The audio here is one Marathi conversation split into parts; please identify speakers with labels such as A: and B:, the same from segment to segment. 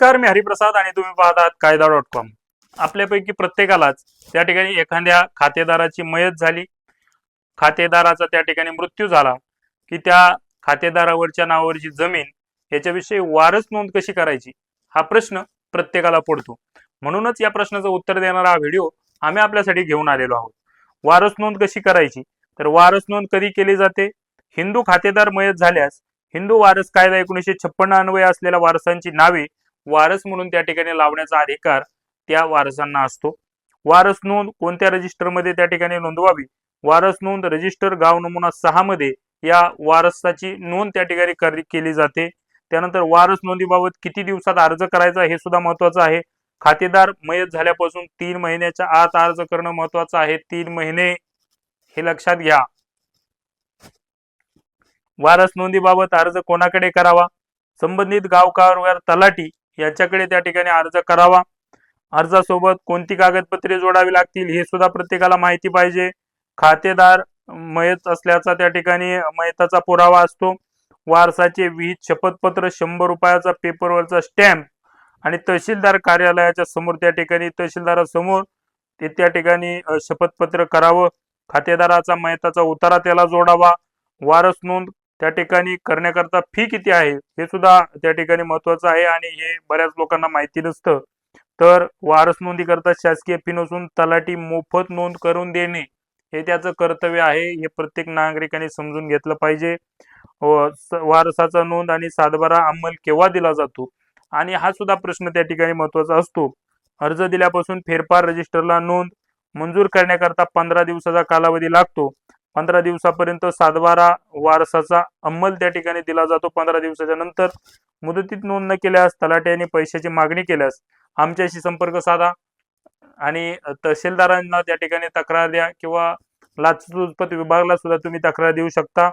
A: नमस्कार मी हरिप्रसाद आणि तुम्ही पाहतात कायदा डॉट कॉम. आपल्यापैकी प्रत्येकालाच त्या ठिकाणी एखाद्या खातेदाराची मयत झाली. खातेदाराचा त्या ठिकाणी मृत्यू झाला की त्या खातेदारावरच्या नावावरची जमीन याच्याविषयी वारस नोंद कशी करायची? हा प्रश्न प्रत्येकाला पडतो. म्हणूनच या प्रश्नाचं उत्तर देणारा हा व्हिडिओ आम्ही आपल्यासाठी घेऊन आलेलो आहोत. वारस नोंद कशी करायची? तर वारस नोंद कधी केली जाते? हिंदू खातेदार मयत झाल्यास हिंदू वारस कायदा एकोणीसशे छप्पन्न अन्वय असलेल्या वारसांची नावे वारस म्हणून त्या ठिकाणी लावण्याचा अधिकार त्या वारसांना असतो. वारस नोंद कोणत्या रजिस्टरमध्ये त्या ठिकाणी नोंदवावी? वारस नोंद रजिस्टर गाव नमुना सहा मध्ये या वारसाची नोंद त्या ठिकाणी केली जाते. त्यानंतर वारस नोंदीबाबत किती दिवसात अर्ज करायचा हे सुद्धा महत्वाचं आहे. खातेदार मयत झाल्यापासून तीन महिन्याच्या आत अर्ज करणं महत्वाचं आहे. तीन महिने हे लक्षात घ्या. वारस नोंदीबाबत अर्ज कोणाकडे करावा? संबंधित गावकारवार तलाठी याच्याकडे त्या ठिकाणी अर्ज करावा. अर्जासोबत कोणती कागदपत्रे जोडावी लागतील हे सुद्धा प्रत्येकाला माहिती पाहिजे. खातेदार मयत असल्याचा त्या ठिकाणी मयताचा पुरावा असतो. वारसाचे विहित शपथपत्र शंभर रुपयाचा पेपरवरचा स्टॅम्प आणि तहसीलदार कार्यालयाच्या समोर त्या ठिकाणी तहसीलदारासमोर ते त्या ठिकाणी शपथपत्र करावं. खातेदाराचा मयताचा उतारा त्याला जोडावा. वारस नोंद त्या ठिकाणी करण्याकरता फी किती आहे? हे सुद्धा त्या ठिकाणी महत्वाचं आहे आणि हे बऱ्याच लोकांना माहिती नसतं. तर वारस नोंदी करता शासकीय फी नसून तलाठी मोफत नोंद करून देणे हे त्याचं कर्तव्य आहे. हे प्रत्येक नागरिकाने समजून घेतलं पाहिजे. वारसाचा नोंद आणि सातबारा अंमल केव्हा दिला जातो? आणि हा सुद्धा प्रश्न त्या ठिकाणी महत्त्वाचा असतो. अर्ज दिल्यापासून फेरफार रजिस्टरला नोंद मंजूर करण्याकरता पंधरा दिवसाचा कालावधी लागतो. पंधरा दिवसापर्यंत सातबारा वारसाचा अंमल त्या ठिकाणी दिला जातो. पंधरा दिवसाच्या नंतर मुदतीत नोंद न केल्यास तलाट्याने पैशाची मागणी केल्यास आमच्याशी संपर्क साधा आणि तहसीलदारांना त्या ठिकाणी तक्रार द्या किंवा लाचलुचपत विभागाला सुद्धा तुम्ही तक्रार देऊ शकता.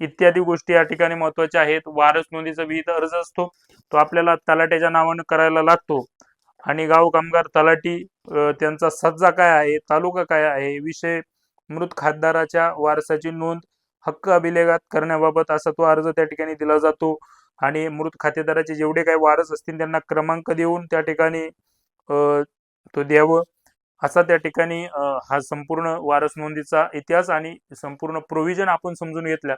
A: इत्यादी गोष्टी या ठिकाणी महत्त्वाच्या आहेत. वारस नोंदीचा विहित अर्ज असतो तो आपल्याला तलाट्याच्या नावानं करायला लागतो. आणि गाव कामगार तलाठी त्यांचा सज्जा काय आहे तालुका काय आहे विषय मृत खासदाराच्या वारसाची नोंद हक्क अभिलेखात करण्याबाबत असा तो अर्ज त्या ठिकाणी दिला जातो. आणि मृत खातेदाराचे जेवढे काही वारस असतील त्यांना क्रमांक देऊन त्या ठिकाणी अ, तो द्यावं. असा त्या ठिकाणी हा संपूर्ण वारस नोंदीचा इतिहास आणि संपूर्ण प्रोव्हिजन आपण समजून घेतल्या